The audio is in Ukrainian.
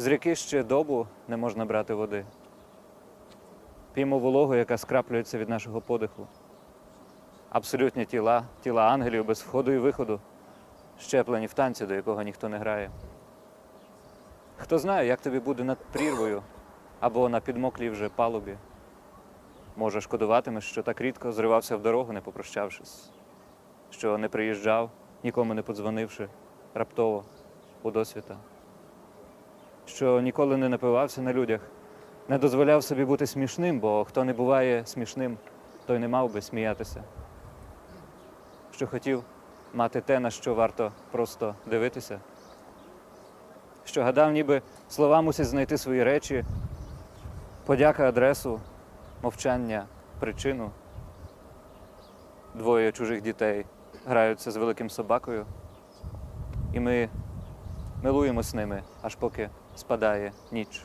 З ріки ще добу не можна брати води. П'ємо вологу, яка скраплюється від нашого подиху. Абсолютні тіла, тіла ангелів без входу і виходу, щеплені в танці, до якого ніхто не грає. Хто знає, як тобі буде над прірвою або на підмоклій вже палубі. Може, шкодуватимеш, що так рідко зривався в дорогу, не попрощавшись, що не приїжджав, нікому не подзвонивши, раптово у досвіта, що ніколи не напивався на людях, не дозволяв собі бути смішним, бо хто не буває смішним, той не мав би сміятися. Що хотів мати те, на що варто просто дивитися, що гадав, ніби слова мусять знайти свої речі, подяка адресу, мовчання, причину. Двоє чужих дітей граються з великим собакою, і ми милуємось ними, аж поки спадає ніч.